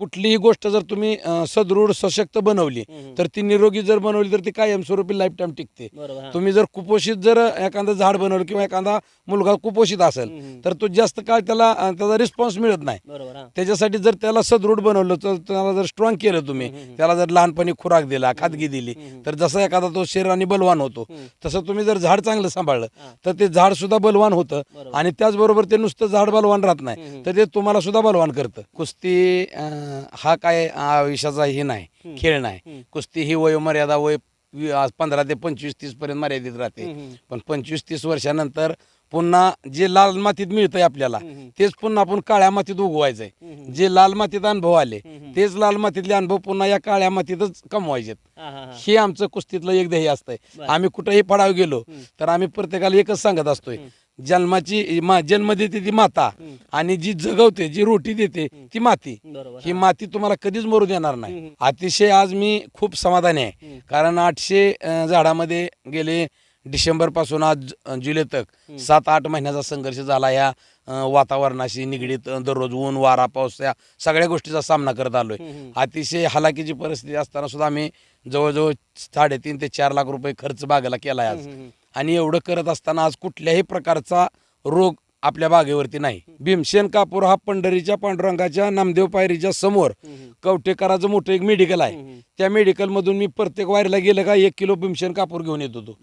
कुठलीही गोष्ट जर तुम्ही अं, सदृढ सशक्त बनवली हम्म. तर ती निरोगी जर बनवली तर ती कायमस्वरूपी लाईफ टाईम टिकते बरोबर हा. तुम्ही जर कुपोषित जर एखादं झाड बनवलं किंवा एखादा मुलगा कुपोषित असेल हम्म. तर तो जास्त काळ त्याला अं, त्याचा रिस्पॉन्स मिळत नाही बरोबर हा. त्याच्यासाठी जर त्याला सदृढ बनवलं तर त्याला जर स्ट्रॉंग केलं तुम्ही त्याला जर लहानपणी खुराक दिला खादगी दिली तर जसा एखादा तो शरीराने बलवान होतो तसं तुम्ही जर झाड चांगलं सांभाळलं तर ते झाड सुद्धा बलवान होतं बरोबर. आणि त्याचबरोबर ते नुसतं झाड बलवान राहत नाही तर ते तुम्हाला सुद्धा बलवान करतं कुस्ती अं, हा काय आयुष्याचा हे नाही खेळ नाही. कुस्ती ही वयोमर्यादा वय पंधरा ते पंचवीस तीस पर्यंत मर्यादित राहते. पण पंचवीस तीस वर्षानंतर पुन्हा जे लाल मातीत मिळतंय आपल्याला तेच पुन्हा आपण काळ्या मातीत उगवायचंय. जे लाल मातीत अनुभव आले तेच लाल मातीतले अनुभव पुन्हा या काळ्या मातीतच कमवायचेत. हा, आमचं कुस्तीतलं एक ध्येय असतंय. आम्ही कुठेही पडाव गेलो तर आम्ही प्रत्येकाला एकच सांगत असतोय जन्माची जन्म देते ती माता आणि जी जगवते जी रोटी देते ती माती. ही माती तुम्हाला कधीच मरू देणार नाही. अतिशय आज मी खूप समाधानी आहे. कारण आठशे झाडामध्ये गेले डिसेंबरपासून आज जुलै तक सात आठ महिन्याचा संघर्ष झाला या वातावरणाशी निगडीत दररोज ऊन वारा पाऊस या सगळ्या गोष्टीचा सामना करत आलोय. अतिशय हलाखीची परिस्थिती असताना सुद्धा आम्ही जवळजवळ साडेतीन ते चार लाख रुपये खर्च बागेला केलाय आज. आणि एवढं करत असताना आज कुठल्याही प्रकारचा रोग आपल्या बागेवरती नाही. भीमसेन कापूर हा पंढरीच्या पांडुरंगाच्या नामदेव पायरीच्या समोर कवटेकराचं मोठं एक मेडिकल आहे. त्या मेडिकल मधून मी प्रत्येक वारीला गेलं का एक किलो भीमसेन कापूर घेऊन येत होतो.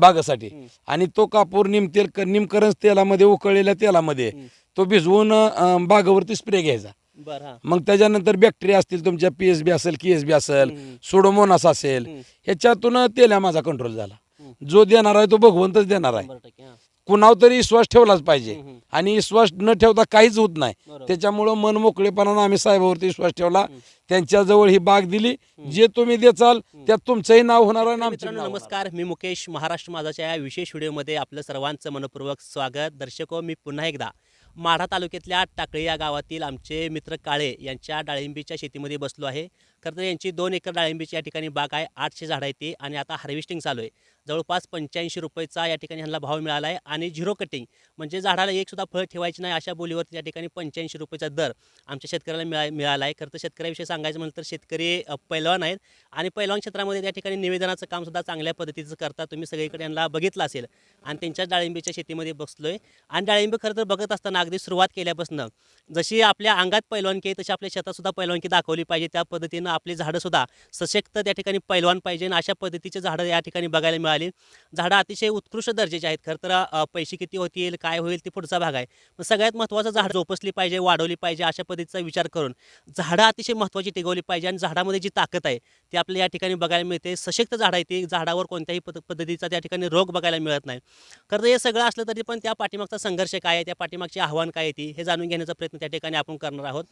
बागासाठी आणि तो कापूर निमतेल निमकरंज तेलामध्ये उकळलेल्या तेलामध्ये तो भिजवून बागावरती स्प्रे घ्यायचा. मग त्याच्यानंतर बॅक्टेरिया असतील तुमच्या पी एस बी असेल की एस बी असेल सोडोमोनास असेल ह्याच्यातून तेल्या माझा कंट्रोल झाला. जो देणार आहे तो भगवंतच देणार आहे. कुणावर तरी विश्वास ठेवलाच पाहिजे. आणि विश्वास न ठेवता काहीच होत नाही. त्याच्यामुळं मन मोकळेपणानं आम्ही साहेबावरती विश्वास ठेवला. त्यांच्याजवळ ही बाग दिली. जे तुम्ही देचाल त्यात तुमचंही नाव होणार आहे. नमस्कार. मी मुकेश महाराष्ट्र माझाच्या या विशेष व्हिडिओमध्ये आपलं सर्वांचं मनपूर्वक स्वागत. दर्शको मी पुन्हा एकदा माढा तालुक्यातल्या टाकळी या गावातील आमचे मित्र काळे यांच्या डाळिंबीच्या शेतीमध्ये बसलो आहे. खरं तर यांची दोन एकर डाळिंबीची या ठिकाणी बाग आहे. आठशे झाडं आहेत ती आणि आता हार्वेस्टिंग चालू आहे. जवळपास पंच्याऐंशी रुपयेचा या ठिकाणी ह्यांना भाव मिळाला आहे. आणि झिरो कटिंग म्हणजे झाडाला एकसुद्धा फळ ठेवायची नाही अशा बोलीवरती या ठिकाणी पंच्याऐंशी रुपयेचा दर आमच्या शेतकऱ्याला मिळा मिळाला आहे. खरं तर शेतकऱ्याविषयी सांगायचं म्हटलं तर शेतकरी पैलवान आहेत. आणि पैलवान क्षेत्रामध्ये त्या ठिकाणी निवेदनाचं कामसुद्धा चांगल्या पद्धतीचं करतात. तुम्ही सगळीकडे यांना बघितलं असेल. आणि त्यांच्या डाळिंबीच्या शेतीमध्ये बसलो आहे आणि डाळिंबी खरं तर बघत असताना अगदी सुरुवात केल्यापासून जशी आपल्या अंगात पैलवानकी आहे तशी आपल्या शेतातसुद्धा पैलवानकी दाखवली पाहिजे. त्या पद्धतीनं आपली झाडंसुद्धा सशक्त त्या ठिकाणी पैलवान पाहिजे. आणि अशा पद्धतीचे झाडं या ठिकाणी बघायला मिळाली झाडं अतिशय उत्कृष्ट दर्जाची आहेत. खरं तर पैसे किती होतील काय होईल ते पुढचा भाग आहे. मग सगळ्यात महत्त्वाचं झाड जोपसली पाहिजे वाढवली पाहिजे अशा पद्धतीचा विचार करून झाडं अतिशय महत्त्वाची टिकवली पाहिजे आणि झाडामध्ये जी ताकद आहे ती आपल्याला या ठिकाणी बघायला मिळते. सशक्त झाडं आहे ती झाडावर कोणत्याही पद पद्धतीचा त्या ठिकाणी रोग बघायला मिळत नाही. खरं तर हे सगळं असलं तरी पण त्या पाठीमागचा संघर्ष काय आहे त्या पाठीमागचे आव्हान काय आहे ती हे जाणून घेण्याचा प्रयत्न त्या ठिकाणी आपण करणार आहोत.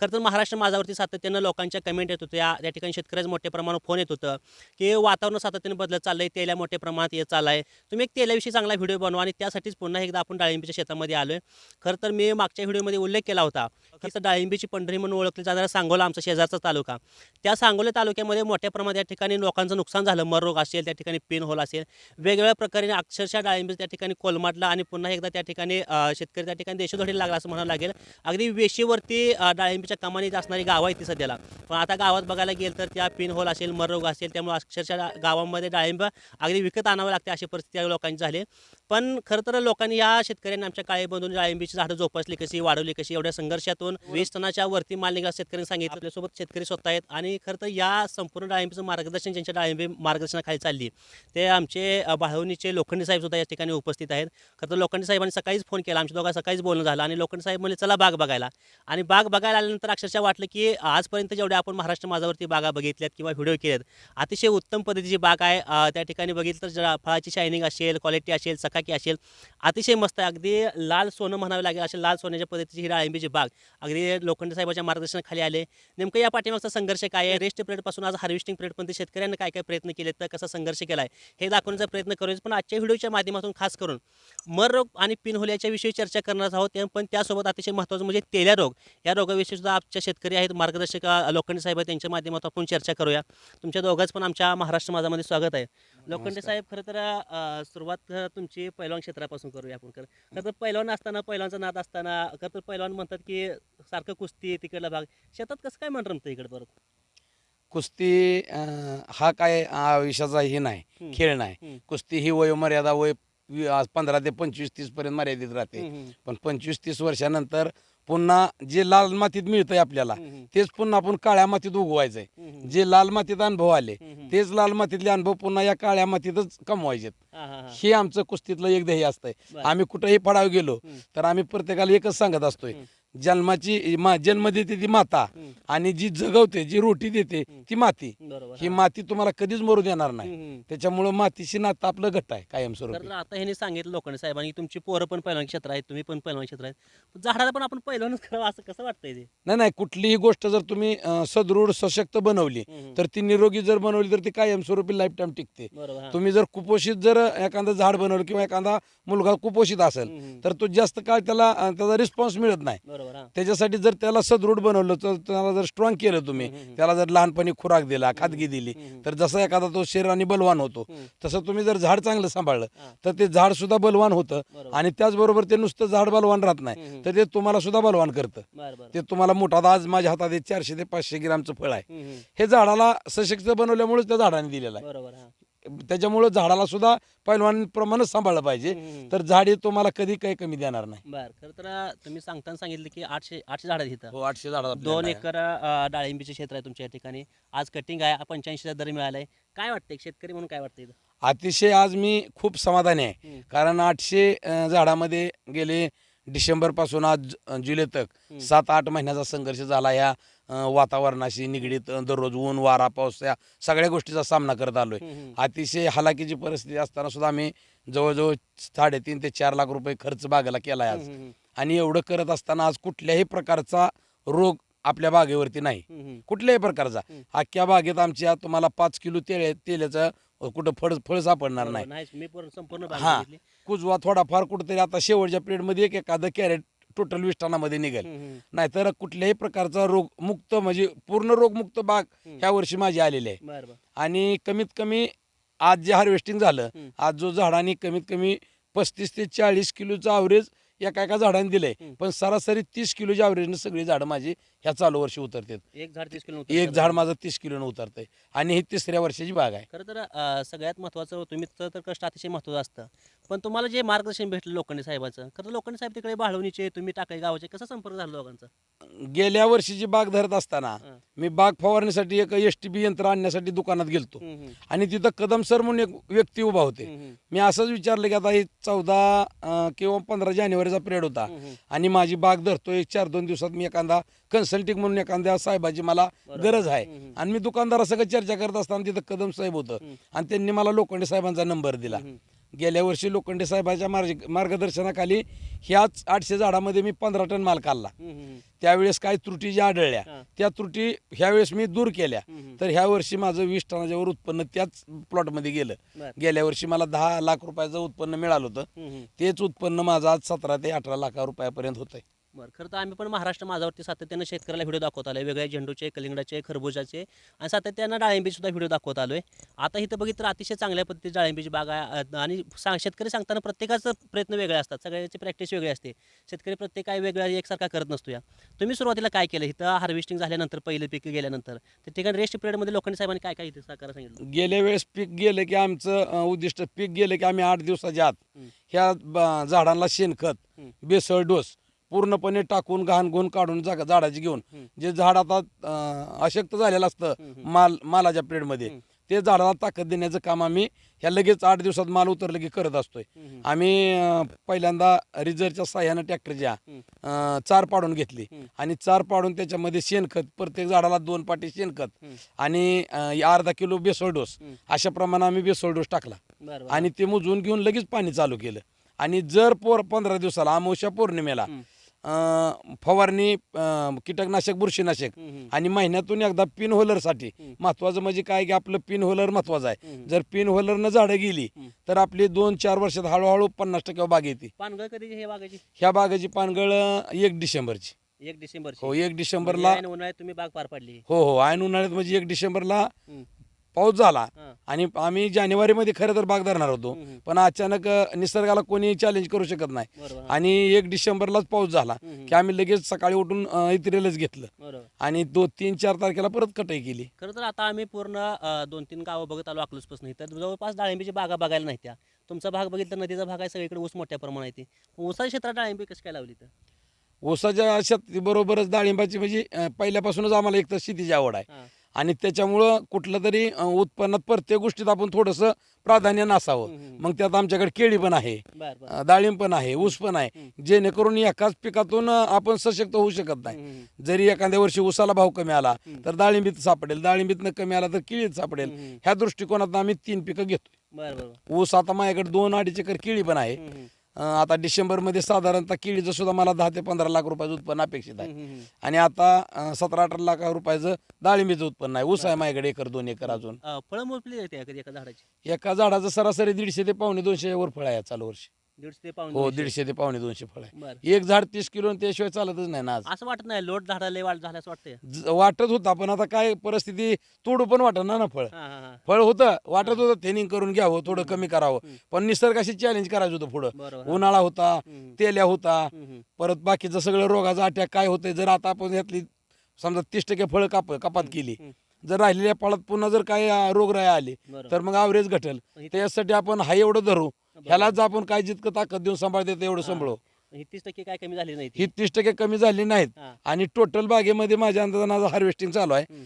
खरं तर महाराष्ट्र माझावरती सातत्यानं लोकांच्या कमेंट येत होत्या. त्या ठिकाणी शेतकऱ्याचं मोठ्या प्रमाणात फोन येत होतं की वातावरण सातत्यानं बदलत चाललं आहे तेल्या मोठ्या प्रमाणात येत आहे. तुम्ही एक तेलाविषयी चांगला व्हिडिओ बनवा आणि त्यासाठीच पुन्हा एकदा आपण डाळिंबीच्या शेतामध्ये आलो आहे खरं तर मी मागच्या व्हिडिओमध्ये उल्लेख केला होता. खरं तर डाळिंबीची पंढरी म्हणून ओळखली जाणारा सांगोला आमचा शेजारचा तालुका. त्या सांगोला तालुक्यामध्ये मोठ्या प्रमाणात या ठिकाणी लोकांचं नुकसान झालं. मररोग असेल त्या ठिकाणी पिन होल असेल. वेगवेगळ्या प्रकारे अक्षरशः डाळिंबी त्या ठिकाणी कोलमाटला आणि पुन्हा एकदा त्या ठिकाणी शेतकरी त्या ठिकाणी देशोधडीला लागला असं म्हणावं लागेल. अगदी वेशीवरती डाळिंबीच्या कमानीत असणारी गावं आहे ती सध्याला. पण आता गावात बघायला गेलं तर त्या पिन होल असेल मररोग असेल त्यामुळे अक्षरशः गावामध्ये डाळिंब अगदी विकत आणावं लागते अशी परिस्थिती या लोकांची झाली पण खरं तर लोकांनी या शेतकऱ्यांनी आमच्या काळे बंधून डाळिंबीची झाडं जोपासली कशी वाढवली कशी एवढ्या संघर्षातून वीस टनाच्या वरती माल निघाला शेतकऱ्यांनी सांगितलं. आपल्यासोबत शेतकरी स्वतः आहेत आणि खरं तर या संपूर्ण डाळिंबीचं मार्गदर्शन ज्यांच्या डाळिंबी मार्गदर्शनाखाली चालली ते आमचे बाळवणीचे लोखंडी साहेब सुद्धा या ठिकाणी उपस्थित आहेत. खरं तर लोखंडी साहेबांनी सकाळीच फोन केला आमच्या दोघा सकाळीच बोलणं झालं आणि लोखंडी साहेब म्हणले चला बाग बघायला. आणि बाग बघायला आल्यानंतर अक्षरशः वाटलं की आजपर्यंत जेवढ्या आपण महाराष्ट्र माझावरती बागा बघितल्यात किंवा व्हिडिओ केलेत अतिशय उत्तम पद्धतीची बाग आहे त्या ठिकाणी बघितलं तर जरा फळाची शायनिंग असेल क्वालिटी असेल चकाकी असेल अतिशय मस्त आहे. अगदी लाल सोनं म्हणावे लागेल असे लाल सोन्याच्या पद्धतीची ही डाळिंबीची बाग. अगदी लोखंडे साहेबाच्या मार्गदर्शनाखाली आले. नेमकं या पाठीमागचा संघर्ष काय आहे? रेस्ट पिरियडपासून आज हार्वेस्टिंग पिरियडपर्यंत शेतकऱ्यांना काय काय प्रयत्न केले तर कसा संघर्ष केला आहे हे दाखवण्याचा प्रयत्न करूया. पण आजच्या व्हिडिओच्या माध्यमातून खास करून मर रोग आणि पिनहोल्याच्या विषयी चर्चा करणार आहोत. पण त्यासोबत अतिशय महत्त्वाचं म्हणजे तेल्या रोग. या रोगाविषयी सुद्धा आमच्या शेतकरी आहेत मार्गदर्शक लोखंड लोखंडे साहेब आहेत त्यांच्या माध्यमातून आपण चर्चा करूया. तुमच्या दोघांच पण आमच्या महाराष्ट्र माझामध्ये स्वागत आहे. लोखंडे साहेब खरं तर अ, सुरुवात अ, तुमची पैलवान क्षेत्रापासून करूया आपण खरं. खरं तर पैलवान असताना पैलवानचा नाद असताना खरं तर पैलवान म्हणतात की सारखं कुस्ती तिकडला भाग. शेतात कसं काय मन रमतं इकडे परत कुस्ती अं, हा काय आयुष्याचा हे नाही हम्म. खेळ नाही. कुस्ती ही वयोमर्यादा वय वि- आज पंधरा ते पंचवीस तीस पर्यंत मर्यादित राहते. हम्म, हम्म. पण पंचवीस तीस वर्षानंतर पुन्हा जे लाल मातीत मिळतंय आपल्याला. तेच पुन्हा आपण काळ्या मातीत उगवायचंय. जे लाल मातीत अनुभव आले. तेच लाल मातीतले अनुभव पुन्हा या काळ्या मातीतच कमवायचे हा, आमचं कुस्तीतलं एक ध्येय असतंय. आम्ही कुठेही पडाव गेलो. तर आम्ही प्रत्येकाला एकच सांगत असतोय. जन्माची मा- जन्म देते ती माता. आणि जी जगवते जी रोटी देते ती माती बरोबर ही. माती तुम्हाला कधीच मरू देणार नाही हम्म. त्याच्यामुळं मातीशी नातं आपलं घट्ट आहे तर कायमस्वरूपी तर आता ह्यांनी सांगितलं लोकांनी साहेबांनी तुमची पोरं पण पैलवान क्षेत्र आहेत तुम्ही पण पैलवान क्षेत्र आहेत झाडाला पण आपण पैलवानच करावं असं कसं वाटतंय ते नाही नाही कुठलीही गोष्ट जर तुम्ही अं, सदृढ सशक्त बनवली हम्म. तर ती निरोगी जर बनवली तर ती कायमस्वरूपी लाईफ टाईम टिकते बरोबर हा. तुम्ही जर कुपोषित जर एखादं झाड बनवलं किंवा एखादा मुलगा कुपोषित असेल हम्म, हम्म. तर तो जास्त काळ त्याला अं, त्याचा रिस्पॉन्स मिळत नाही बरोबर हा त्याच्यासाठी जर त्याला सदृढ बनवलं तर त्याला जर स्ट्रॉंग केलं तुम्ही. त्याला जर लहानपणी खुराक दिला खादगी दिली. तर जसा एखादा तो शरीराने बलवान होतो. तसं तुम्ही जर झाड चांगलं सांभाळलं. तर ते झाड सुद्धा बलवान होतं. आणि त्याचबरोबर ते नुसतं झाड बलवान राहत नाही. तर ते तुम्हाला सुद्धा बलवान करतं बरं बरं ते तुम्हाला मोठा आज माझ्या हातात हे चारशे ते पाचशे ग्रामचं फळ आहे हम्म, हम्म. हे झाडाला सशक्त बनवल्यामुळेच त्या झाडाने दिलेलं आहे बरोबर हा त्याच्यामुळं झाडाला सुद्धा पैलवानप्रमाणेच सांभाळलं पाहिजे हम्म. तर झाड तुम्हाला कधी काही कमी देणार नाही बर खरं तर तुम्ही सांगताना सांगितलं की आठशे आठशे झाड आहेत इथं हो आठशे झाड दोन एकर अं, डाळिंबीचे क्षेत्र आहे तुमच्या या ठिकाणी आज कटिंग आहे पंच्याऐंशीचा दर मिळालाय काय वाटतंय शेतकरी म्हणून काय वाटतंय इथं? अतिशय आज मी खूप समाधानी आहे. कारण आठशे अं, झाडामध्ये गेले डिसेंबरपासून आज जुलै तक हम्म. सात आठ महिन्याचा संघर्ष झाला या वातावरणाशी निगडीत दररोज ऊन वारा पाऊस या सगळ्या गोष्टीचा सामना करत आलोय हम्म, हम्म. अतिशय हलाखीची परिस्थिती असताना सुद्धा आम्ही जवळजवळ साडेतीन ते चार लाख रुपये खर्च बागेला केला आहे आज आणि एवढं करत असताना आज कुठल्याही प्रकारचा रोग आपल्या बागेवरती नाही. कुठल्याही प्रकारचा. अख्ख्या बागेत आमच्या तुम्हाला पाच किलो तेल तेलाचं कुठं फळ फळ सापडणार नाही हा. कुजवा थोडाफार कुठेतरी आता शेवटच्या पिरियडमध्ये एक एखादं कॅरेट टोटल विष्टाणामध्ये निघेल हम्म, हम्म. नाहीतर कुठल्याही प्रकारचा रोग मुक्त म्हणजे पूर्ण रोगमुक्त बाग. ह्या वर्षी माझी आलेली आहे आणि कमीत कमी आज जे हार्वेस्टिंग झालं. आज जो झाडांनी कमीत कमी पस्तीस ते चाळीस किलोचं अवरेज एका एका झाडाने दिलंय. पण सरासरी तीस किलोच्या अवरेजने सगळी झाडं माझी ह्या चालू वर्षी उतरतात एक झाड तीस किलो एक. झाड माझं तीस किलोनं उतरतंय आणि ही तिसऱ्या वर्षाची बाग आहे खरं तर अं, सगळ्यात महत्त्वाचं तुम्ही तर तर कष्ट अतिशय महत्त्वाचं असतं पण तुम्हाला जे मार्गदर्शन भेटलं लोखंडे साहेबाचं खरं तर लोखंडे साहेब तिकडे बाळवणीचे तुम्ही टाकळे गावाचे कसा संपर्क झाला दोघांचा गेल्या वर्षीची बाग धरत असताना हा. मी बाग फवारण्यासाठी एक एस टी बी यंत्र आणण्यासाठी दुकानात गेलतो हम्म, हम्म. आणि तिथं कदम सर म्हणून एक व्यक्ती उभा होते हम्म, हम्म. मी असंच विचारलं की आता ही चौदा किंवा पंधरा जानेवारीचा पिरियड होता हम्म, हम्म. आणि माझी बाग धरतोय चार दोन दिवसात मी एखादा कन्सल्टिंग म्हणून एखाद्या साहेबाची मला. गरज आहे. आणि मी दुकानदारासंग चर्चा करत असताना तिथं कदम साहेब होतं. आणि त्यांनी मला लोखंडे साहेबांचा नंबर दिला. गेल्या वर्षी लोखंडे साहेबाच्या मार्ग मार्गदर्शनाखाली ह्याच आठशे झाडामध्ये मी पंधरा टन माल काढला. त्यावेळेस काही त्रुटी ज्या आढळल्या. त्या त्रुटी ह्यावेळेस मी दूर केल्या. तर ह्या वर्षी माझं वीस टनाच्या वर उत्पन्न त्याच प्लॉटमध्ये गेलं. गेल्या वर्षी मला दहा लाख रुपयाचं उत्पन्न मिळालं होतं. तेच उत्पन्न माझं आज सतरा ते अठरा लाख रुपयापर्यंत होतंय बरं खरं तर आम्ही पण महाराष्ट्र माझावरती सातत्यानं शेतकऱ्याला व्हिडिओ दाखवत आलोय. वेगळ्या झेंडूचे कलिंगडाचे खरबुजाचे आणि सातत्यानं डाळिंबीचे सुद्धा व्हिडिओ दाखवत आलोय. आता इथं बघितलं तर अतिशय चांगल्या पद्धतीची डाळिंबीची बाग आहे. आणि सांग शेतकरी सांगताना प्रत्येकाचं प्रयत्न वेगळे असतात. सगळ्याची प्रॅक्टिस वेगळी असते. शेतकरी प्रत्येक काय वेगळा एकसारखा करत नसतो या तुम्ही सुरुवातीला काय केलं? इथं हार्वेस्टिंग झाल्यानंतर पहिलं पीक गेल्यानंतर त्या ठिकाणी रेस्ट पिरियडमध्ये लोकांनी साहेबांनी काय काय इथं साकार सांगितलं? गेल्या वेळेस पीक गेलं की आमचं उद्दिष्ट पीक गेलं की आम्ही आठ दिवसाच्या आत. ह्या झाडांना शेणखत. बेसळ डोस पूर्णपणे टाकून घाण गुण काढून जागा झाडाची घेऊन. जे झाड आता अं, अशक्त झालेलं असतं. माल मालाच्या पिरियडमध्ये. ते झाडाला ताकद देण्याचं काम आम्ही ह्या लगेच आठ दिवसात माल उतरलं की करत असतोय. आम्ही अं, पहिल्यांदा रिझर्वच्या साह्यानं ट्रॅक्टरच्या. अं, चार पाडून घेतली. आणि चार पाडून त्याच्यामध्ये शेणखत प्रत्येक झाडाला दोन पाटी शेणखत. आणि अं, अर्धा किलो बेसळ डोस. अशा प्रमाणे आम्ही बेसळ डोस टाकला बरं. आणि ते मोजून घेऊन लगेच पाणी चालू केलं आणि जर पोर पंधरा दिवसाला अमावस्या पौर्णिमेला. अं, फवारणी अं, कीटकनाशक बुरशीनाशक. आणि महिन्यातून एकदा पिन होलरसाठी. महत्वाचं म्हणजे काय की आपलं पिन होलर महत्वाचं आहे. जर पिन होलरनं झाडं गेली. तर आपली दोन चार वर्षात हळूहळू पन्नास टक्के बाग येते पानगळ कधी हे बागाची ह्या बागाची पानगळ अं, एक डिसेंबरची एक डिसेंबर हो एक डिसेंबरला उन्हाळ्यात तुम्ही बाग पार पाडली हो हो ऐन उन्हाळ्यात म्हणजे एक डिसेंबरला हम्म. पाऊस झाला. आणि आम्ही जानेवारीमध्ये खरं तर बाग धरणार होतो. पण अचानक निसर्गाला कोणी चॅलेंज करू शकत नाही. आणि एक डिसेंबरलाच पाऊस झाला. की आम्ही लगेच सकाळी उठून इत्रेलच घेतलं. आणि दो तीन चार तारखेला परत कटाई केली. खरं तर आता आम्ही पूर्ण दोन तीन गावं बघत आलो अकलूजपासून इथं. जवळपास डाळिंबीची बागा बघायला नाही त्या. तुमचा भाग बघितला तर नदीचा भाग आहे सगळीकडे ऊस मोठ्या प्रमाणात आहे ऊसाच्या क्षेत्रात डाळिंबी कशी काय लावली तर ऊसाच्या शेतीबरोबरच डाळिंबाची म्हणजे पहिल्यापासूनच आम्हाला एक तर शेतीची आवड आहे. आणि त्याच्यामुळं कुठलं तरी उत्पन्नात प्रत्येक गोष्टीत आपण थोडंसं प्राधान्य नसावं. मग त्यात आमच्याकडे केळी पण आहे डाळिंब पण आहे ऊस पण आहे. जेणेकरून एकाच पिकातून आपण सशक्त होऊ शकत नाही. जरी एखाद्या वर्षी ऊसाला भाव कमी आला. तर डाळिंबीत सापडेल. डाळिंबीतनं कमी आला तर केळीत सापडेल. ह्या दृष्टिकोनात आम्ही तीन पिकं घेतो ऊस आता माझ्याकडे दोन अडीच एकर केळी पण आहे. आता डिसेंबरमध्ये साधारणतः केळीचं सुद्धा मला दहा ते पंधरा लाख रुपयाचं उत्पन्न अपेक्षित आहे. आणि आता सतरा अठरा लाख रुपयाचं डाळिंबीचं उत्पन्न आहे. ऊस आहे माझ्याकडे एकर दोन एकर अजून. फळं मोजली एका झाडाची? एका झाडाचं सरासरी दीडशे ते पावणे दोनशे वर फळ आहे चालू वर्षी. दीडशे ते पाऊन हो. दीडशे ते पावणे दोनशे फळ आहे एक झाड तीस किलो आणि त्याशिवाय चालतच नाही ना आज असं वाटत नाही लोट झाडाला वाढ झाल्यास वाटतंय ज- वाटत होता पण आता काय परिस्थिती तोडू पण वाटत ना ना फळ हा हा हा फळ होतं वाटत होतं थेनिंग करून घ्यावं थोडं कमी करावं. पण निसर्गाशी चॅलेंज करायचं होतं पुढं बरोबर हा. उन्हाळा होता हम्म. तेल्या होता हम्म, हम्म. परत बाकीचं सगळं रोगाचा अटॅक काय होतंय जर आता आपण यातली समजा तीस टक्के फळं काप कपात केली हम्म. जर राहिलेल्या फळात पुन्हा जर काही रोगराई आली बरोबर तर मग ॲव्हरेज घटेल त्यासाठी आपण हा एवढं धरू. ह्यालाच आपण काय जितकं ताकद देऊन सांभाळते तेवढं हा. सांभाळू ही तीस टक्के काय कमी झाली नाही. ही तीस टक्के कमी झाली नाहीत हा. आणि टोटल बागेमध्ये माझ्या अंदाजानं हार्वेस्टिंग चालू आहे.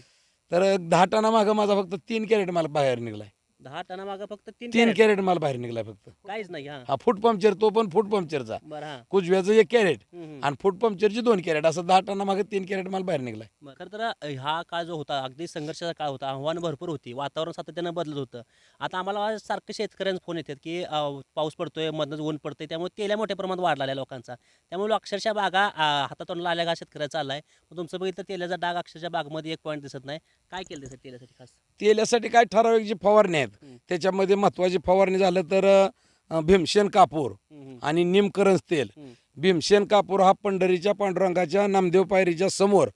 तर दहा टना मागं माझा फक्त तीन कॅरेट माल बाहेर निघलाय दहा टना मागं फक्त तीन तीन कॅरेट. कॅरेट माल बाहेर निघलाय फक्त. काहीच नाही हा. हा फूट पंक्चर तो पण फूट पंक्चरचा बरं हा. कुजव्याचं एक कॅरेट हम्म, हम्म. आणि फूट पंक्चरची दोन कॅरेट. असं दहा टना मागे तीन कॅरेट माल बाहेर निघलाय. बरं. खरं तर अ, हा काळ जो होता अगदी संघर्षाचा काळ होता आव्हानं भरपूर होती वातावरण सातत्यानं बदलत होतं. आता आम्हाला सारखं शेतकऱ्यांचे फोन येतात की अ, पाऊस पडतोय मधनच ऊन पडतोय त्यामुळे तेल्या मोठ्या प्रमाणात वाढला आहे लोकांचा. त्यामुळे अक्षरशः बागा अ, हातातून आल्या का शेतकऱ्याचा मग तुमचं बघितलं तेल्याचा डाग अक्षरशः बागमध्ये एक पॉईंट दिसत नाही. काय केलं त्यासाठी तेल्यासाठी खास? तेल्यासाठी काय ठराविक जी फवारणी आहेत. त्याच्यामध्ये महत्वाची फवारणी झालं तर अं, भीमसेन कापूर आणि निमकरंज तेल. भीमसेन कापूर हा पंढरीच्या पांडुरंगाच्या नामदेव पायरीच्या समोर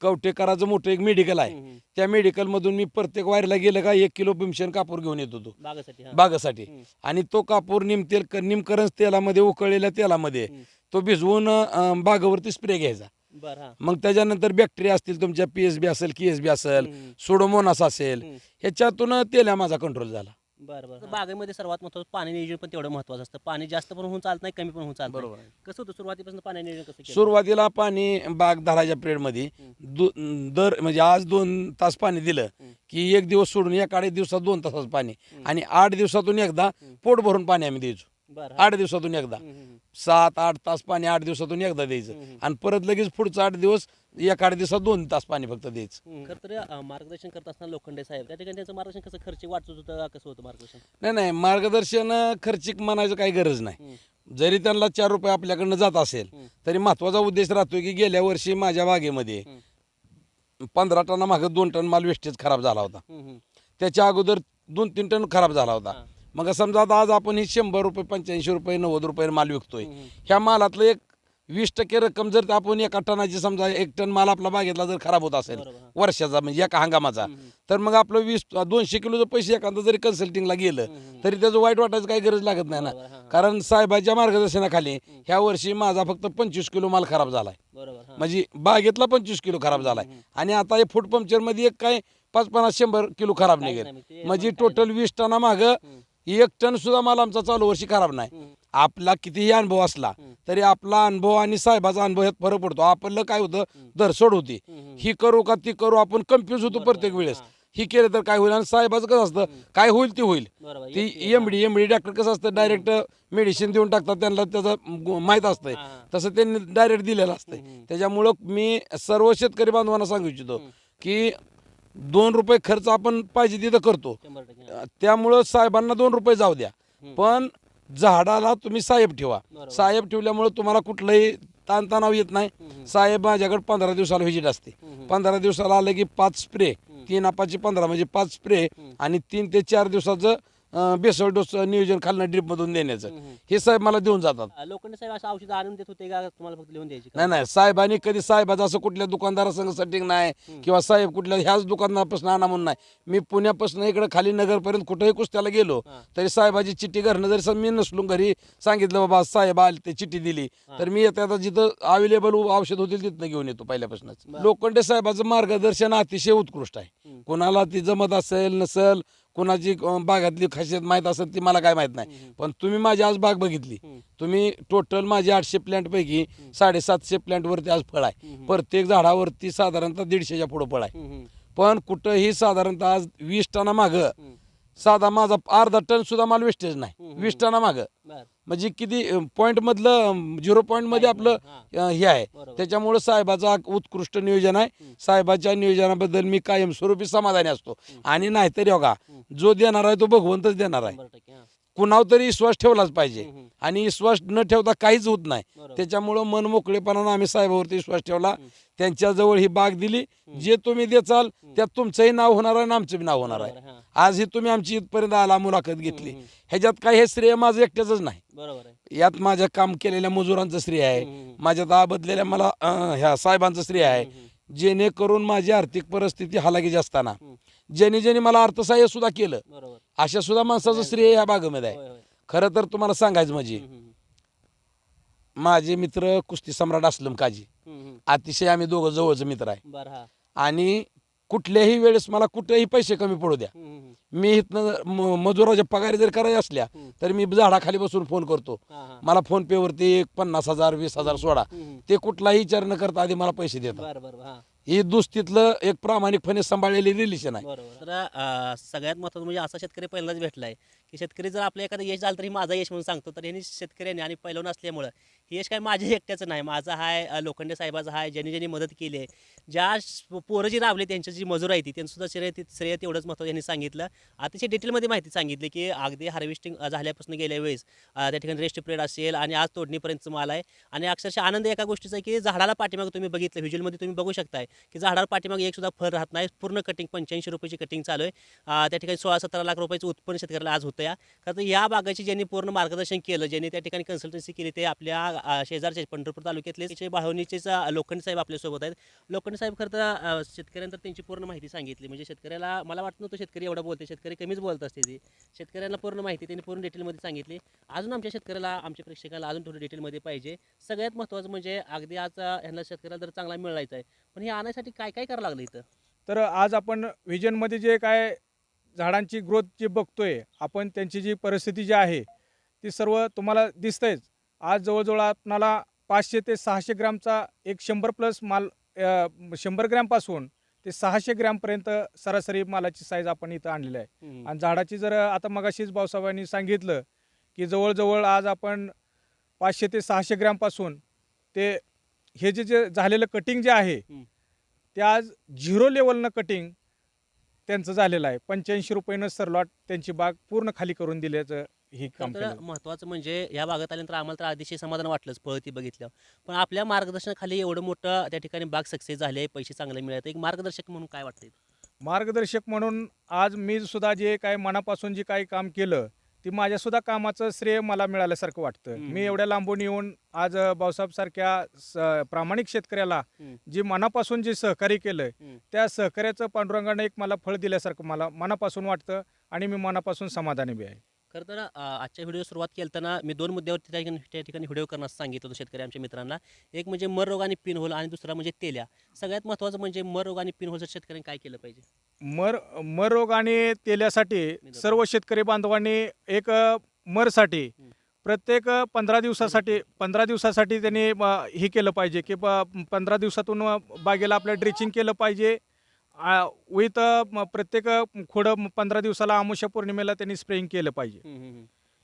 कवटेकराचं मोठं एक मेडिकल आहे. त्या मेडिकलमधून मी प्रत्येक वारीला गेलं का एक किलो भीमसेन कापूर घेऊन येत होतो. बागासाठी हा. आणि तो कापूर निमतेल निमकरंज तेलामध्ये उकळलेल्या तेलामध्ये. तो भिजवून अं, बागावरती स्प्रे घ्यायचा. बरं मग त्याच्यानंतर बॅक्टेरिया असतील तुमच्या पी एस बी असेल की एस बी असेल सोडोमोनास असेल. ह्याच्यातून तेल्या माझा कंट्रोल झाला. बरं बरं. बागेमध्ये सर्वात महत्वाचं पाणी नियोजन पण तेवढं महत्वाचं असतं. पाणी जास्त पण होऊन चालत नाही कमी पण होऊन चालत नाही. बरोबर. कसं होतं सुरुवातीपासून पाणी नियोजन कसं केलं? सुरुवातीला पाणी बाग धराच्या पिरियडमध्ये दो- दर म्हणजे आज दोन तास पाणी दिलं. की एक दिवस सोडून एक अडीच दिवसात दोन तासाचं पाणी. आणि आठ दिवसातून एकदा पोट भरून पाणी आम्ही द्यायचो. बरं हा. आठ दिवसातून एकदा. हम्म, हम्म, सात आठ तास पाणी आठ दिवसातून एकदा द्यायचं. आणि परत लगेच पुढचं आठ दिवस एक आठ दिवसात दोन तास पाणी फक्त द्यायचं. खरं तर अं, मार्गदर्शन करत असताना लोखंडे साहेब त्या ठिकाणी त्यांचं मार्गदर्शन कसं खर्च वाटत होतं का कसं होतं मार्गदर्शन नाही नाही मार्गदर्शन खर्चिक म्हणायचं काही गरज नाही जरी त्यांना चार रुपये आपल्याकडनं जात असेल हम्म. तरी महत्त्वाचा उद्देश राहतो की गेल्या वर्षी माझ्या बागेमध्ये पंधरा टना मागं दोन टन माल वेस्टेज खराब झाला होता हम्म, हम्म. त्याच्या अगोदर दोन तीन टन खराब झाला होता हा. मग समजा आता आज आपण ही शंभर रुपये पंच्याऐंशी रुपये नव्वद रुपये माल विकतोय. ह्या मालातलं एक वीस टक्के रक्कम जर आपण एका टनाची समजा एक टन माल आपला बागेतला जर खराब होत असेल. वर्षाचा म्हणजे एका हंगामाचा. तर मग आपलं वीस दोनशे किलोचं पैसे एखादं जरी कन्सल्टिंगला गेलं. तरी त्याचं वाईट वाटायचं काही गरज लागत नाही ना. कारण साहेबाच्या मार्गदर्शनाखाली ह्या वर्षी माझा फक्त पंचवीस किलो माल खराब झालाय. म्हणजे बागेतला पंचवीस किलो खराब झालाय. आणि आता हे फूड पंक्चरमध्ये एक काय पाच पन्नास शंभर किलो खराब निघेल म्हणजे टोटल वीस टना माग. एक टन सुद्धा माल आमचा चालू वर्षी खराब नाही. आपला कितीही अनुभव असला. तरी आपला अनुभव आणि साहेबाचा अनुभव यात फरक पडतो. आपलं काय होतं? धरसोड होती. ही करू का ती करू आपण कन्फ्युज होतो प्रत्येक वेळेस. हा. केलं तर काय होईल? आणि साहेबाचं कसं असतं? काय होईल ते होईल. ती एमडी एमडी डॉक्टर कसं असतं? डायरेक्ट मेडिसिन देऊन टाकतात. त्यांना त्याचं माहीत असतंय. तसं त्यांनी डायरेक्ट दिलेलं असतंय. त्याच्यामुळं मी सर्व शेतकरी बांधवांना सांगू इच्छितो की दोन रुपये खर्च आपण पाहिजे तिथं करतो. त्यामुळं साहेबांना दोन रुपये जाऊ द्या. पण झाडाला तुम्ही साहेब ठेवा. साहेब ठेवल्यामुळे तुम्हाला कुठलंही ताणतणाव येत नाही. साहेब माझ्याकडे पंधरा दिवसाला व्हिजिट असते. पंधरा दिवसाला आलं की पाच स्प्रे तीन अपाची पंधरा म्हणजे पाच स्प्रे आणि तीन ते चार दिवसाचं बेसळ डोस नियोजन खालनं ड्रीप मधून देण्याचं. हे साहेब मला देऊन जातात लोखंडे साहेब असं औषध आणून देत होते का तुम्हाला फक्त लिहून द्यायची? नाही नाही साहेबांनी कधी साहेबाचं असं कुठल्या दुकानदारासंग सेटिंग नाही किंवा साहेब कुठल्या ह्याच दुकानदारापासून आणा म्हणून नाही मी पुण्यापासून इकडे खाली नगरपर्यंत कुठेही कुस्त्याला गेलो. तरी साहेबाची चिठ्ठी घरनं जरी मी नसलो घरी सांगितलं बाबा साहेब आले ते चिठ्ठी दिली तर मी आता जिथं अवेलेबल औषध होतील तिथनं घेऊन येतो पहिल्यापासूनच. लोखंडे साहेबाचं मार्गदर्शन अतिशय उत्कृष्ट आहे. कोणाला ती जमत असेल नसेल कोणाची बागातली खासियत माहीत असेल ती मला काय माहीत नाही. पण तुम्ही माझी आज बाग बघितली. तुम्ही टोटल माझे आठशे प्लॅन्ट पैकी साडेसातशे प्लॅन्ट वरती आज फळ आहे. प्रत्येक झाडावरती साधारणतः दीडशेच्या पुढे फळ आहे. पण कुठंही साधारणतः आज वीस टना मागं. साधा माझा अर्धा टन सुद्धा मला वेस्टेज नाही. वीस टना मागं. म्हणजे किती पॉईंट मधलं झिरो पॉईंटमध्ये आपलं हा. हे आहे. त्याच्यामुळे साहेबाचं उत्कृष्ट नियोजन आहे साहेबाच्या नियोजनाबद्दल मी कायमस्वरूपी समाधानी असतो आणि नाहीतरी बघा जो देणार आहे तो भगवंतच देणार आहे हा. कुणावर तरी विश्वास ठेवलाच पाहिजे. आणि विश्वास न ठेवता काहीच होत नाही. त्याच्यामुळं मन मोकळेपणानं आम्ही साहेबावरती विश्वास ठेवला. त्यांच्याजवळ ही बाग दिली. जे तुम्ही देचाल त्यात तुमचंही नाव होणार आहे आणि आमचं नाव होणार आहे. आहे, हा. आज ही तुम्ही आमची इथपर्यंत आला मुलाखत घेतली. ह्याच्यात काही हे श्रेय माझं एकट्याच नाही. यात माझ्या काम केलेल्या मजुरांचं श्रेय आहे. माझ्यात आबदलेल्या मला ह्या साहेबांचं श्रेय आहे. जेणेकरून माझी आर्थिक परिस्थिती हालाकीची असताना ज्यांनी ज्यांनी मला अर्थसहाय्य सुद्धा केलं. बरोबर. अशा सुद्धा माणसाचं श्रेय ह्या बागेमध्ये होय आहे. होय खरं तर तुम्हाला सांगायचं म्हणजे हम्म, हम्म, माझे मित्र कुस्ती सम्राट असलम काजी. हम्म, हम्म. अतिशय आम्ही दोघं जवळचे मित्र आहे. बरं हा. आणि कुठल्याही वेळेस मला कुठेही पैसे कमी पडू द्या. हम्म, हम्म, मी इथनं म- मजुराच्या पगारी जर करायच्या असल्या हम्म. तर मी झाडाखाली बसून फोन करतो. हा, हा. मला फोन पे वरती एक पन्नास हजार वीस हजार सोडा. हम्म. ते कुठलाही विचार न करता आधी मला पैसे देतात. बरं बरं हा. ही दुस्तीतलं एक प्रामाणिकपणे सांभाळलेली रिलेशन आहे. बरोबर. तर अं, सगळ्यात महत्त्वाचं म्हणजे असा शेतकरी पहिल्यांदाच भेटलाय. की शेतकरी जर आपलं एखादं यश झालं तर माझा यश म्हणून सांगतो. तर यांनी शेतकऱ्यांनी आणि पहिलवून असल्यामुळं हे यश काय माझ्या एकट्याचं नाही. माझं आहे लोखंडे साहेबाचं आहे ज्यांनी ज्यांनी मदत केली आहे. ज्या पोरं जी राबले त्यांची जी मजूर आहे ती त्यांचं श्रेय श्रेय तेवढंच महत्त्व यांनी सांगितलं. अतिशय डिटेलमध्ये माहिती सांगितली की अगदी हार्वेस्टिंग झाल्यापासून गेल्या वेळेस त्या ठिकाणी रेस्ट पिरियड असेल आणि आज तोडणीपर्यंत माल आहे. आणि अक्षरशः आनंद एका गोष्टीचा आहे की झाडाला पाठीमागं तुम्ही बघितलं व्हिज्युअलमध्ये तुम्ही बघू शकताय की झाडाला पाठीमागे एक सुद्धा फळ राहत नाही. पूर्ण कटिंग पंच्याऐंशी रुपयाची कटिंग चालू आहे. त्या ठिकाणी सोळा सतरा लाख रुपयाचं उत्पन्न शेतकऱ्याला आज होतं. या कारण या भागाची ज्यांनी पूर्ण मार्गदर्शन केलं ज्यांनी त्या ठिकाणी कन्सल्टन्सी केली ते आपल्या शेजारचे पंढरपूर तालुक्यातले जे बाळवणीचेच साहेब आपल्यासोबत आहेत. लोखंड साहेब खरं तर शेतकऱ्यांतर त्यांची पूर्ण माहिती सांगितली. म्हणजे शेतकऱ्याला मला वाटत नव्हतं शेतकरी एवढा बोलते शेतकरी कमीच बोलत असते ती. शेतकऱ्यांना पूर्ण माहिती त्यांनी पूर्ण डिटेलमध्ये सांगितली. अजून आमच्या शेतकऱ्याला आमच्या प्रेक्षकाला अजून थोडं डिटेलमध्ये पाहिजे. सगळ्यात महत्त्वाचं म्हणजे अगदी आज ह्यांना शेतकऱ्याला जर चांगला मिळायचा आहे पण हे आणण्यासाठी काय काय करावं लागलं इथं? तर आज आपण व्हिजनमध्ये जे काय झाडांची ग्रोथ जी बघतोय आपण त्यांची जी परिस्थिती जी आहे ती सर्व तुम्हाला दिसतंयच. आज जवळजवळ आपणाला पाचशे ते सहाशे ग्रॅमचा एक शंभर प्लस माल शंभर ग्रॅमपासून ते सहाशे ग्रॅमपर्यंत सरासरी मालाची साईज आपण इथं आणलेली आहे. आणि झाडाची जर आता मगाशीच भाऊसाहेबांनी सांगितलं की जवळजवळ आज आपण पाचशे ते सहाशे ग्रॅमपासून ते हे जे जे झालेलं कटिंग जे आहे. ते आज झिरो लेवलनं कटिंग त्यांचं झालेलं आहे. पंच्याऐंशी रुपयानं सरलॉट त्यांची बाग पूर्ण खाली करून दिल्याचं ही काम केलं महत्त्वाचं म्हणजे या भागात आल्यानंतर आम्हाला तर अतिशय समाधान वाटलंच फळ ती बघितलं पण आपल्या मार्गदर्शनाखाली एवढं मोठं त्या ठिकाणी बाग सक्सेस झाले आहे पैसे चांगले मिळत एक मार्गदर्शक म्हणून काय वाटतंय? मार्गदर्शक म्हणून आज मी सुद्धा जे काय मनापासून जे काही काम केलं ती माझ्या सुद्धा कामाचं श्रेय मला मिळाल्यासारखं वाटतं. मी एवढ्या लांबून येऊन आज भाऊसाहेब सारख्या प्रामाणिक शेतकऱ्याला. जे मनापासून जे सहकार्य केलं. त्या सहकार्याचं पांडुरंगाने एक मला फळ दिल्यासारखं मला मनापासून वाटतं आणि मी मनापासून समाधानी बी आहे खरं तर आजच्या व्हिडिओ सुरुवात केलताना मी दोन मुद्द्यावरती त्या ठिकाणी त्या ठिकाणी व्हिडिओ करण्यास सांगितलं होतं शेतकरी आमच्या मित्रांना एक म्हणजे मर रोग आणि पिन होल आणि दुसरा म्हणजे तेल्या सगळ्यात महत्त्वाचं म्हणजे मर रोग आणि पिन होलचं शेतकऱ्यांनी काय केलं पाहिजे मर मर रोग आणि तेल्यासाठी सर्व शेतकरी बांधवांनी एक मरसाठी. प्रत्येक पंधरा दिवसासाठी पंधरा दिवसासाठी त्यांनी हे केलं पाहिजे की ब- पंधरा दिवसातून बागेला आपलं ड्रेचिंग केलं पाहिजे. विथ प्रत्येक खोडं पंधरा दिवसाला अमुष्या पौर्णिमेला त्यांनी स्प्रेइंग केलं पाहिजे.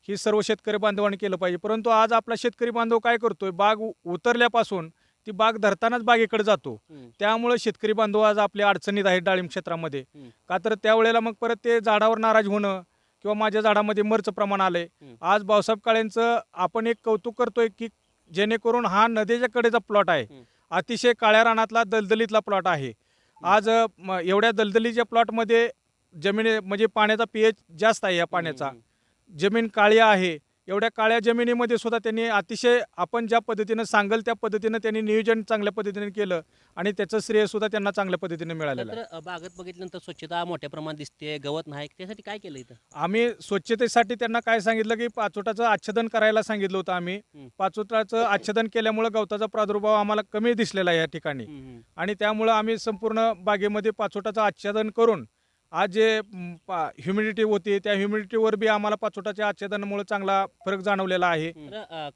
ही सर्व शेतकरी बांधवांनी केलं पाहिजे. परंतु आज आपला शेतकरी बांधव काय करतोय? बाग उतरल्यापासून ती बाग धरतानाच बागेकडे जातो. त्यामुळे शेतकरी बांधव आज आपल्या अडचणीत आहेत डाळिंब क्षेत्रामध्ये. का तर त्यावेळेला मग परत ते झाडावर नाराज होणं किंवा माझ्या झाडामध्ये मरचं प्रमाण आलंय. आज भाऊसाहेब काळेंचं आपण एक कौतुक करतोय की जेणेकरून हा नदीच्या कडेचा प्लॉट आहे. अतिशय काळ्या रानातला दलदलीतला प्लॉट आहे. आज एवढ्या दलदलीच्या प्लॉटमध्ये जमिनी म्हणजे पाण्याचा पीएच जास्त आहे या पाण्याचा. जमीन काळी आहे. एवढ्या काळ्या जमिनीमध्ये सुद्धा त्यांनी अतिशय आपण ज्या पद्धतीनं सांगल त्या पद्धतीनं त्यांनी नियोजन चांगल्या पद्धतीने केलं आणि त्याचं श्रेय सुद्धा त्यांना चांगल्या पद्धतीने मिळालेलं आहे तर बागेत बघितल्यानंतर स्वच्छता मोठ्या प्रमाणात दिसते गवत नाही त्यासाठी काय केलं इथं आम्ही स्वच्छतेसाठी त्यांना काय सांगितलं की पाचोटाचं आच्छादन करायला सांगितलं होतं आम्ही. पाचोटाचं आच्छादन केल्यामुळे गवताचा प्रादुर्भाव आम्हाला कमी दिसलेला आहे या ठिकाणी. आणि त्यामुळं आम्ही संपूर्ण बागेमध्ये पाचोटाचं आच्छादन करून आज जे ह्युमिडिटी होती त्या ह्युमिडिटीवर बी आम्हाला पाचोटाच्या आच्छादनामुळे चांगला फरक जाणवलेला आहे.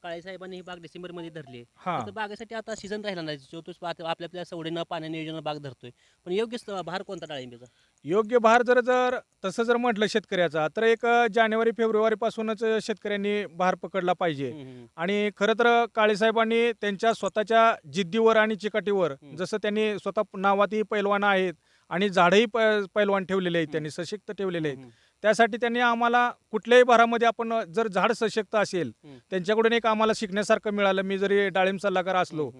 काळे साहेबांनी ही बाग डिसेंबरमध्ये धरली हा. तर बागेसाठी आता सीझन राहिला नाही. जो तो आपल्या आपल्या सवडीनं पाण्या नियोजन बाग धरतोय. पण योग्य भार कोणता डाळिंबीचा? योग्य भार जर जर तसं जर म्हटलं शेतकऱ्याचा तर एक जानेवारी फेब्रुवारीपासूनच शेतकऱ्यांनी भार पकडला पाहिजे. आणि खरं तर काळेसाहेबांनी त्यांच्या स्वतःच्या जिद्दीवर आणि चिकाटीवर. जसं त्यांनी स्वतः नावातही पैलवान आहेत आणि झाडही प पैलवान ठेवलेले आहेत त्यांनी सशक्त ठेवलेले आहेत त्यासाठी त्यांनी आम्हाला कुठल्याही भारामध्ये आपण जर झाड सशक्त असेल. त्यांच्याकडून एक आम्हाला शिकण्यासारखं मिळालं मी जरी डाळिंब सल्लागार असलो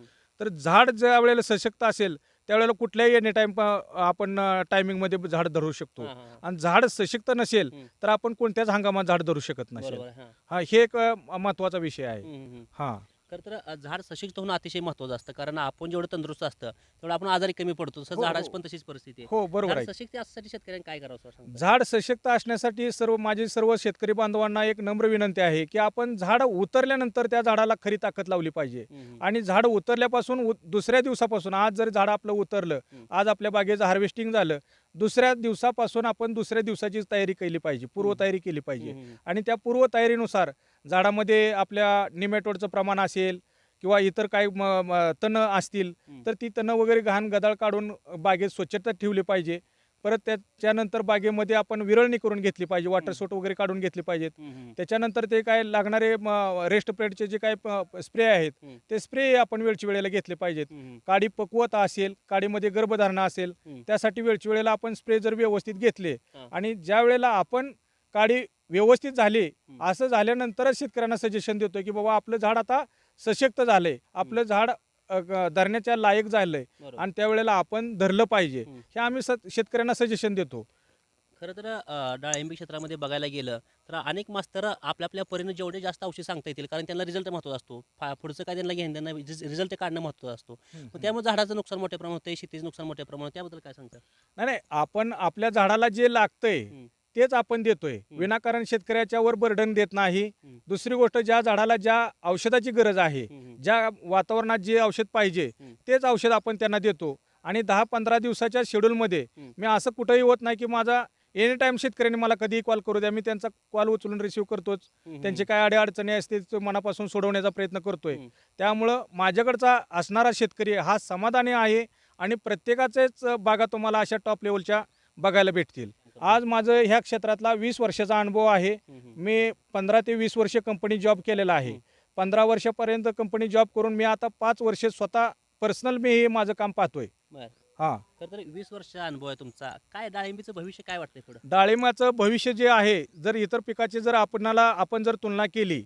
तर झाड ज्या वेळेला सशक्त असेल त्यावेळेला कुठल्याही एनी टाइम आपण टायमिंगमध्ये झाड धरू शकतो. आणि झाड सशक्त नसेल. तर आपण कोणत्याच हंगामात झाड धरू शकत नसेल हा. हा एक महत्त्वाचा विषय आहे. हा खरं तर अ, झाड सशक्त होणं अतिशय महत्वाचं असतं कारण आपण जेवढं तंदुरुस्त असतं तेवढं आपण आजारी कमी पडतो तसं हो, झाडाची हो. पण तशीच परिस्थिती आहे हो बरोबर झाड आहे सशक्त असण्यासाठी शेतकऱ्यांनी काय करावं असं सांगता? झाड सशक्त असण्यासाठी सर्व माझी सर्व शेतकरी बांधवांना एक नम्र विनंती आहे की आपण झाड उतरल्यानंतर त्या झाडाला खरी ताकद लावली पाहिजे हम्म. आणि झाड उतरल्यापासून उ- दुसऱ्या दिवसापासून आज जर झाड आपलं उतरलं. आज आपल्या बागेचं हार्वेस्टिंग झालं दुसऱ्या दिवसापासून आपण दुसऱ्या दिवसाची तयारी केली पाहिजे पूर्व तयारी केली पाहिजे. आणि त्या पूर्व तयारीनुसार झाडामध्ये आपल्या निमेटोडचं प्रमाण असेल किंवा इतर काही तणं असतील. तर ती तणं वगैरे घाण गदाळ काढून बागेत स्वच्छता ठेवली पाहिजे परत त्याच्यानंतर बागेमध्ये आपण विरळणी करून घेतली पाहिजे वॉटर सोट वगैरे काढून घेतली पाहिजेत. त्याच्यानंतर ते काय लागणारे रेस्ट प्लेटचे जे काय स्प्रे आहेत. ते स्प्रे आपण वेळची वेळेला घेतले पाहिजेत. काडी पक्वता असेल काडीमध्ये गर्भधारणा असेल. त्यासाठी वेळची वेळेला आपण स्प्रे जर व्यवस्थित घेतले. आणि ज्या वेळेला आपण काडी व्यवस्थित झाली. असं झाल्यानंतरच शेतकऱ्यांना सजेशन देतोय की बाबा आपलं झाड आता सशक्त झालंय आपलं झाड धरण्याच्या लायक झालंय. बरोबर. आणि त्यावेळेला आपण धरलं पाहिजे. हम्म. हे आम्ही शेतकऱ्यांना सजेशन देतो. खरं तर अ, डाळिंबी क्षेत्रामध्ये बघायला गेलं तर अनेक मास्तर आपल्या आपल्या परीने जेवढे जास्त औषध सांगता येतील कारण त्यांना रिझल्ट महत्त्वाचा असतो. फा- पुढचं काय त्यांना घेणं त्यांना रिझल्ट काढणं महत्वाचं असतो. मग त्यामुळे झाडाचं नुकसान मोठ्या प्रमाणात होते शेतीचं नुकसान मोठ्या प्रमाणात त्याबद्दल काय सांगता? नाही नाही आपण आपल्या झाडाला जे लागतंय हम्म. तेच आपण देतोय विनाकारण शेतकऱ्याच्या वर बर्डन देत नाही. दुसरी गोष्ट ज्या झाडाला ज्या औषधाची गरज आहे. ज्या वातावरणात जे औषध पाहिजे. तेच औषध आपण त्यांना देतो आणि दहा पंधरा दिवसाच्या शेड्यूलमध्ये. मी असं कुठंही होत नाही की माझा एनी टाइम शेतकऱ्यांनी मला कधीही कॉल करू द्या मी त्यांचा कॉल उचलून रिसिव्ह करतोच त्यांचे काय अडीअडचणी असतील ते मनापासून सोडवण्याचा प्रयत्न करतोय. त्यामुळं माझ्याकडचा असणारा शेतकरी हा समाधानी आहे आणि प्रत्येकाचेच बागा तुम्हाला अशा टॉप लेवलच्या बघायला भेटतील आज माझं ह्या क्षेत्रातला वीस वर्षाचा अनुभव आहे. मी पंधरा ते वीस वर्ष कंपनी जॉब केलेला आहे. पंधरा वर्षापर्यंत कंपनी जॉब करून मी आता पाच वर्ष स्वतः पर्सनल मी हे माझं काम पाहतोय. हा खरं तर वीस वर्ष अनुभव आहे तुमचा काय डाळिंबीचं भविष्य काय वाटतंय पुढं डाळिंबाचं भविष्य जे आहे जर इतर पिकाची जर आपणाला आपण जर तुलना केली.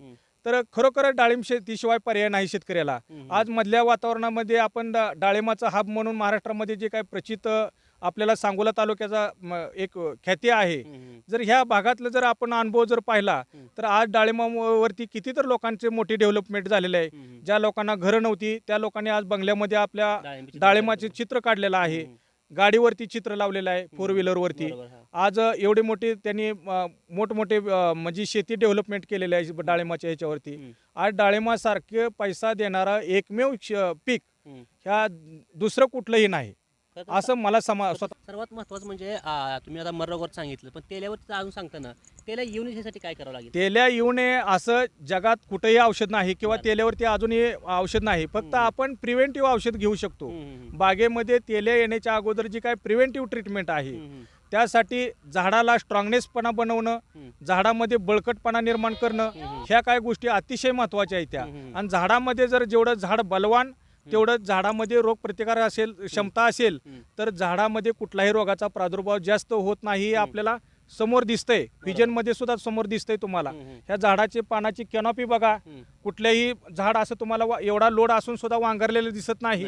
तर खरोखर डाळिंब शेतीशिवाय पर्याय नाही शेतकऱ्याला. आज मधल्या वातावरणामध्ये आपण डाळिंबाचा हब म्हणून महाराष्ट्रामध्ये जे काय प्रचित आपल्याला सांगोला तालुक्याचा एक ख्याती आहे. जर ह्या भागातलं जर आपण अनुभव जर पाहिला. तर आज डाळिंबावरती किती तर लोकांचे मोठी डेव्हलपमेंट झालेले आहे. ज्या लोकांना घरं नव्हती त्या लोकांनी आज बंगल्यामध्ये आपल्या डाळिंबीची. चित्र काढलेलं आहे गाडीवरती चित्र लावलेलं आहे फोर व्हीलरवरती. आज एवढे मोठे त्यांनी मोठमोठे म्हणजे शेती डेव्हलपमेंट केलेले आहे डाळिंबाच्या ह्याच्यावरती आज डाळिंबासारखे पैसा देणारा एकमेव पीक. ह्या दुसरं कुठलंही नाही असं मला समा स्वतः सर्वात महत्वाचं म्हणजे आ, तुम्ही आता मर्रवर सांगितलं पण तेल्यावर अजून सांगताना तेल्या येऊन यासाठी काय करावं लागेल तेल्या येऊ नये असं जगात कुठेही औषध नाही किंवा बरं. तेल्यावरती अजूनही औषध नाही फक्त हम्म. आपण प्रिव्हेंटिव्ह औषध घेऊ शकतो हम्म, हम्म, बागेमध्ये तेल्या येण्याच्या अगोदर जी काय प्रिव्हेंटिव्ह ट्रीटमेंट आहे हम्म, हम्म, त्यासाठी झाडाला स्ट्रॉंगनेसपणा बनवणं हम्म. झाडामध्ये बळकटपणा निर्माण करणं हम्म. ह्या काय गोष्टी अतिशय महत्त्वाच्या आहेत त्या हम्म. आणि झाडामध्ये जर जेवढं झाड बलवान तेवढं झाडामध्ये रोग प्रतिकार असेल क्षमता असेल. तर झाडामध्ये कुठलाही रोगाचा प्रादुर्भाव जास्त होत नाही हे आपल्याला समोर दिसतंय व्हिजनमध्ये सुद्धा समोर दिसतंय तुम्हाला. ह्या झाडाची पानाची कॅनॉपी बघा. कुठल्याही झाड असं तुम्हाला वा- एवढा लोड असून सुद्धा वांगरलेलं दिसत नाही.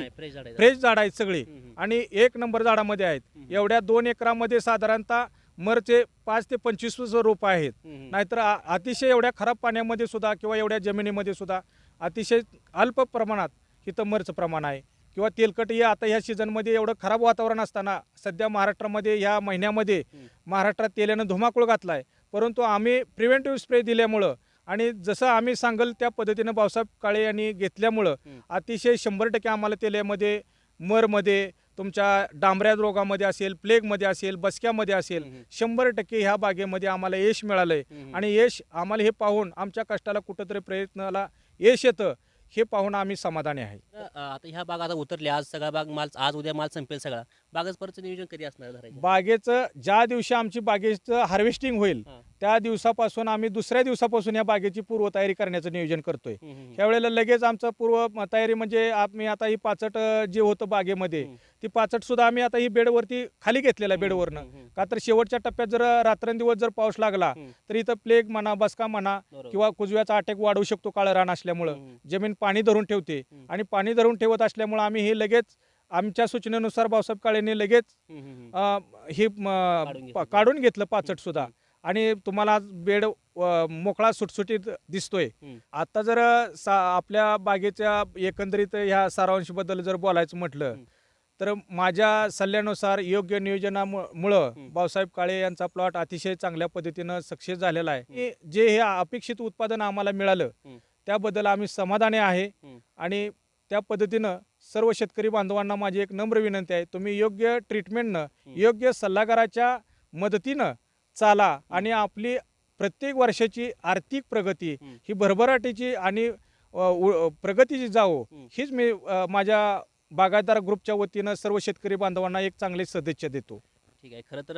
फ्रेश झाड आहेत सगळी. आणि एक नंबर झाडामध्ये आहेत. एवढ्या दोन एकरामध्ये साधारणतः मरचे पाच ते पंचवीस रोपं आहेत. नाहीतर अतिशय एवढ्या खराब पाण्यामध्ये सुद्धा किंवा एवढ्या जमिनीमध्ये सुद्धा अतिशय अल्प प्रमाणात इथं मरचं प्रमाण आहे किंवा तेलकट हे आता ह्या सीझनमध्ये एवढं खराब वातावरण असताना सध्या महाराष्ट्रामध्ये ह्या महिन्यामध्ये. महाराष्ट्रात तेलानं धुमाकूळ घातला आहे परंतु आम्ही प्रिव्हेंटिव्ह स्प्रे दिल्यामुळं आणि जसं आम्ही सांगल त्या पद्धतीनं भाऊसाहेब काळे यांनी घेतल्यामुळं. अतिशय शंभर टक्के आम्हाला तेलामध्ये मरमध्ये तुमच्या डांबऱ्या रोगामध्ये असेल प्लेगमध्ये असेल बसक्यामध्ये असेल. शंभर टक्के ह्या बागेमध्ये आम्हाला यश मिळालंय हम्म. आणि यश आम्हाला हे पाहून आमच्या कष्टाला कुठंतरी प्रयत्नाला यश येतं हे पाहून आम्ही समाधानी आहे अ, आता ह्या बाग आता उतरले आज सगळा बाग माल आज उद्या माल संपेल सगळा बागच परतचं नियोजन कधी असणार धरायचं? बागेचं ज्या दिवशी आमची बागेचं हार्वेस्टिंग होईल हा. त्या दिवसापासून आम्ही दुसऱ्या दिवसापासून या बागेची पूर्वतयारी करण्याचं नियोजन करतोय. त्यावेळेला लगेच आमचं पूर्व तयारी म्हणजे आम्ही आता ही पाचट जे होतं बागेमध्ये. ती पाचट सुद्धा आम्ही आता ही बेडवरती खाली घेतलेला बेडवरनं. का तर शेवटच्या टप्प्यात जर रात्रंदिवस जर पाऊस लागला. तर इथं प्लेग म्हणा बसका म्हणा. किंवा कुजव्याचा अटॅक वाढू शकतो काळं रान असल्यामुळं. जमीन पाणी धरून ठेवते. आणि पाणी धरून ठेवत असल्यामुळं आम्ही हे लगेच आमच्या सूचनेनुसार भाऊसाहेब काळेंनी लगेच हे काढून घेतलं. पाचट सुद्धा. आणि तुम्हाला बेड अ, मोकळा सुटसुटीत दिसतोय हम्म. आता जर सा आपल्या बागेच्या एकंदरीत ह्या सारांशबद्दल जर बोलायचं म्हटलं हम्म. तर माझ्या सल्ल्यानुसार योग्य नियोजनामुळं हम्म. भाऊसाहेब काळे यांचा प्लॉट अतिशय चांगल्या पद्धतीनं सक्सेस झालेला आहे हे जे हे अपेक्षित उत्पादन आम्हाला मिळालं हम्म. त्याबद्दल आम्ही समाधानी आहे हम्म. आणि त्या पद्धतीनं सर्व शेतकरी बांधवांना माझी एक नम्र विनंती आहे तुम्ही योग्य ट्रीटमेंटनं योग्य सल्लागाराच्या मदतीनं चाला आणि आपली प्रत्येक वर्षाची आर्थिक प्रगती. ही भरभराटीची आणि प्रगतीची जावो. हीच मी माझ्या बागायतदार ग्रुपच्या वतीनं सर्व शेतकरी बांधवांना एक चांगली सदिच्छा देतो ठीक आहे. खरं तर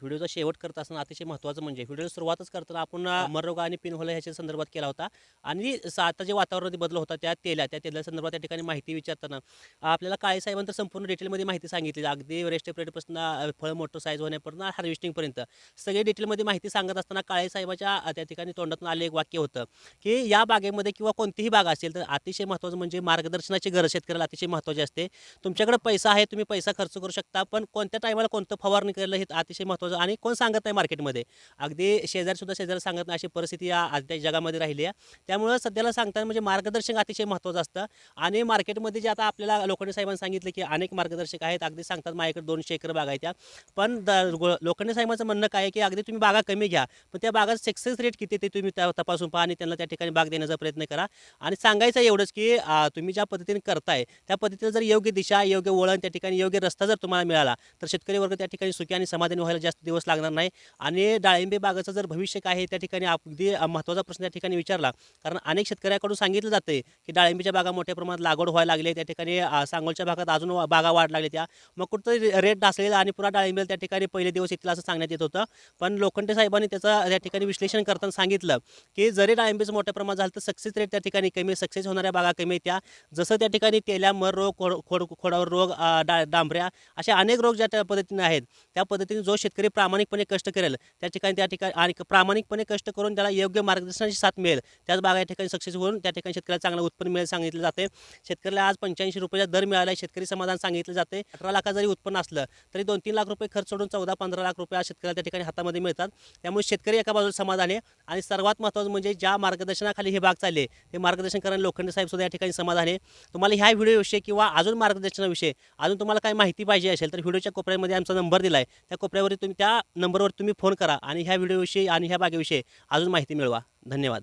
व्हिडिओचा शेवट करत असताना अतिशय महत्त्वाचं म्हणजे व्हिडिओ सुरुवातच करताना आपण मररोगा आणि पिनहोल ह्याच्या संदर्भात केला होता. आणि स- आता जे वातावरणामध्ये बदल होता त्या तेल्या त्या तेल्या संदर्भात त्या ठिकाणी माहिती विचारताना आपल्याला काळे साहेबांनी तर संपूर्ण डिटेलमध्ये माहिती सांगितली. अगदी रेस्ट प्लेटपासून फळ मोठं साईज होण्यापर्यंत हार्वेस्टिंगपर्यंत सगळे डिटेलमध्ये माहिती सांगत असताना काळे साहेबाच्या त्या ठिकाणी तोंडातून आले एक वाक्य होतं की या बागेमध्ये किंवा कोणतीही बाग असेल तर अतिशय महत्त्वाचं म्हणजे मार्गदर्शनाची गरज शेतकऱ्याला अतिशय महत्त्वाची असते. तुमच्याकडे पैसा आहे तुम्ही पैसा खर्च करू शकता पण कोणत्या टायमाला कोणतं फवार फवारणी करायला हे अतिशय महत्त्वाचं आणि कोण सांगत नाही मार्केटमध्ये. अगदी शेजारसुद्धा शेजारी सांगत नाही अशी परिस्थिती या आजच्या जगामध्ये राहिली आहे. त्यामुळं सध्याला सांगताना म्हणजे मार्गदर्शक अतिशय महत्त्वाचं असतं. आणि मार्केटमध्ये जे आता आपल्याला लोखंडे साहेबांनी सांगितलं की अनेक मार्गदर्शक आहेत. अगदी सांगतात माझ्याकडे दोनशे एकर बागा आहेत त्या. पण द- लोखंडे साहेबांचं म्हणणं काय की अगदी तुम्ही बागा कमी घ्या. पण त्या बागात सक्सेस रेट किती ते तुम्ही त्या तपासून पहा आणि त्यांना त्या ठिकाणी बाग देण्याचा प्रयत्न करा. आणि सांगायचं एवढंच की तुम्ही ज्या पद्धतीने करताय त्या पद्धतीने जर योग्य दिशा योग्य वळण त्या ठिकाणी योग्य रस्ता जर तुम्हाला मिळाला तर शेतकरी वर्ग त्या ठिकाणी सुखी आणि समाधानी व्हायला जास्त दिवस लागणार नाही. आणि डाळिंबे बागाचं जर भविष्य काय आहे त्या ठिकाणी अगदी महत्त्वाचा प्रश्न त्या ठिकाणी विचारला. कारण अनेक शेतकऱ्याकडून सांगितलं जाते की डाळिंबीच्या बागा मोठ्या प्रमाणात लागवड व्हायला लागली त्या ठिकाणी सांगोलच्या भागात अजून बागा वाढ लागल्या त्या. मग कुठंतरी रेट डासलेला आणि पुन्हा डाळिंबेला त्या ठिकाणी पहिले दिवस येतील असं सांगण्यात येत होतं. पण लोखंडे साहेबांनी त्याचं त्या ठिकाणी विश्लेषण करताना सांगितलं की जरी डाळिंबीचं मोठ्या प्रमाणात झालं तर सक्सेस रेट त्या ठिकाणी कमी सक्सेस होणाऱ्या बागा कमी त्या. जसं त्या ठिकाणी तेल्या मर रोग खोड खोड खोडावर रोग डा डांबऱ्या असे अनेक रोग ज्या त्या पद्धतीने आहेत. त्या पद्धतीने जो शेतकरी प्रामाणिकपणे कष्ट करेल त्या ठिकाणी त्या ठिकाणी आणि प्रामाणिकपणे कष्ट करून त्याला योग्य मार्गदर्शनाची साथ मिळेल. त्याच बागा या ठिकाणी सक्सेस होऊन त्या ठिकाणी शेतकऱ्याला चांगलं उत्पन्न मिळेल सांगितलं जाते शेतकऱ्याला आज पंच्याऐंशी रुपयाचा दर मिळाला शेतकरी समाधान सांगितलं जाते अठरा लाखा जरी उत्पन्न असलं तरी दोन तीन लाख रुपये खर्च सोडून चौदा पंधरा लाख रुपये शेतकऱ्याला त्या ठिकाणी हातामध्ये मिळतात. त्यामुळे शेतकरी एका बाजूला समाधान आहे. आणि सर्वात महत्त्वाचं म्हणजे ज्या मार्गदर्शनाखाली हे भाग चालले ते मार्गदर्शन करणारे लोखंडे साहेब सुद्धा या ठिकाणी समाधान आहे. तुम्हाला ह्या व्हिडिओविषयी किंवा अजून मार्गदर्शनाविषयी अजून तुम्हाला काही माहिती पाहिजे असेल तर व्हिडिओच्या कोपऱ्यामध्ये आमचा नंबर दिला आहे त्या कोपऱ्यावरती तुम्ही त्या नंबरवर तुम्ही फोन करा आणि ह्या व्हिडिओविषयी आणि ह्या बागेविषयी अजून माहिती मिळवा. धन्यवाद.